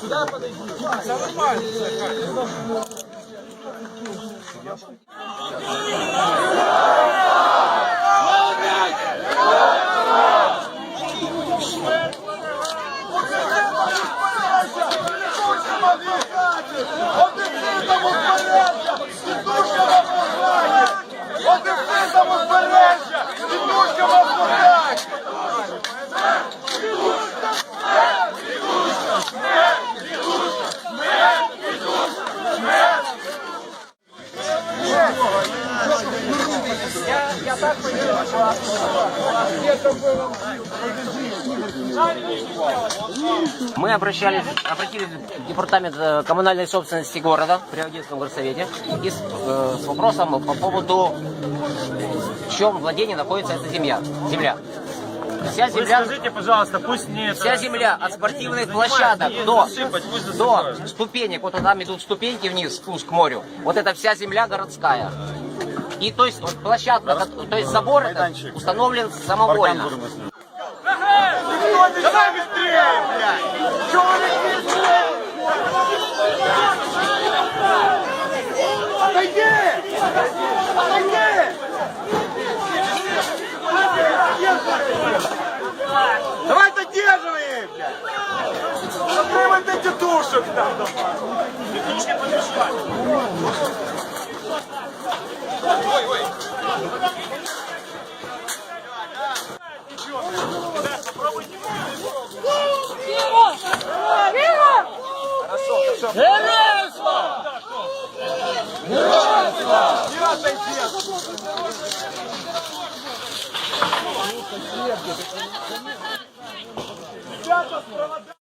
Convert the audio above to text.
Сюда подойдите. Нормально. Один там у порядку! Мы обращались, обратились в департамент э, коммунальной собственности города при Одесском горсовете и с, э, с вопросом по поводу, в чем владении находится эта земля. земля. Вся Вы земля, скажите, пожалуйста, пусть не вся земля от спортивных площадок до, до ступенек, вот там идут ступеньки вниз, спуск к морю, вот это вся земля городская. И то есть вот площадка, ко- то есть забор этот установлен самовольно. Давай быстрее, блядь! Чего вы не быстрее? Отойди! Отойди! Давай додерживай их, блядь! Затримайте тетушек там, давай! Ребята,